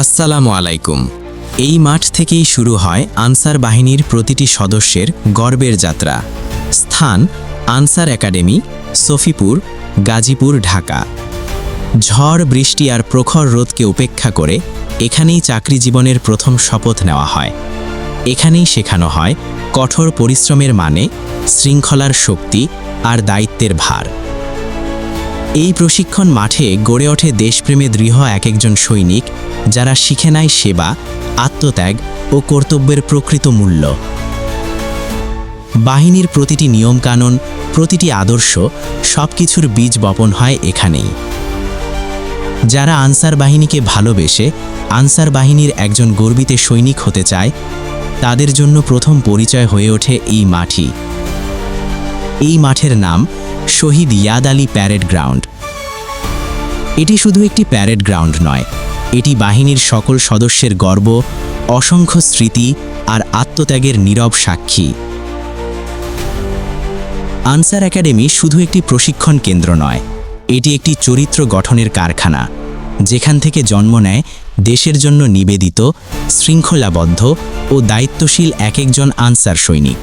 আসসালামু আলাইকুম। এই মাঠ থেকেই শুরু হয় আনসার বাহিনীর প্রতিটি সদস্যের গর্বের যাত্রা। স্থান আনসার একাডেমি, সফিপুর, গাজীপুর, ঢাকা। ঝড়, বৃষ্টি আর প্রখর রোদকে উপেক্ষা করে এখানেই চাকরি জীবনের প্রথম শপথ নেওয়া হয়। এখানেই শেখানো হয় কঠোর পরিশ্রমের মানে শৃঙ্খলার শক্তি আর দায়িত্বের ভার। এই প্রশিক্ষণ মাঠে গড়ে ওঠে দেশপ্রেমে দৃঢ় এক একজন সৈনিক, যারা শিখে নেয় সেবা, আত্মত্যাগ ও কর্তব্যের প্রকৃত মূল্য। বাহিনীর প্রতিটি নিয়মকানুন, প্রতিটি আদর্শ সব কিছুর বীজ বপন হয় এখানেই। যারা আনসার বাহিনীকে ভালোবেসে আনসার বাহিনীর একজন গর্বিত সৈনিক হতে চায়, তাদের জন্য প্রথম পরিচয় হয়ে ওঠে এই মাঠই। এই মাঠের নাম শহীদ ইয়াদ আলী প্যারেড গ্রাউন্ড। এটি শুধু একটি প্যারেড গ্রাউন্ড নয়, এটি বাহিনীর সকল সদস্যের গর্ব, অসংখ্য স্মৃতি আর আত্মত্যাগের নীরব সাক্ষী। আনসার একাডেমি শুধু একটি প্রশিক্ষণ কেন্দ্র নয়, এটি একটি চরিত্র গঠনের কারখানা, যেখান থেকে জন্ম নেয়, দেশের জন্য নিবেদিত, শৃঙ্খলাবদ্ধ ও দায়িত্বশীল এক একজন আনসার সৈনিক।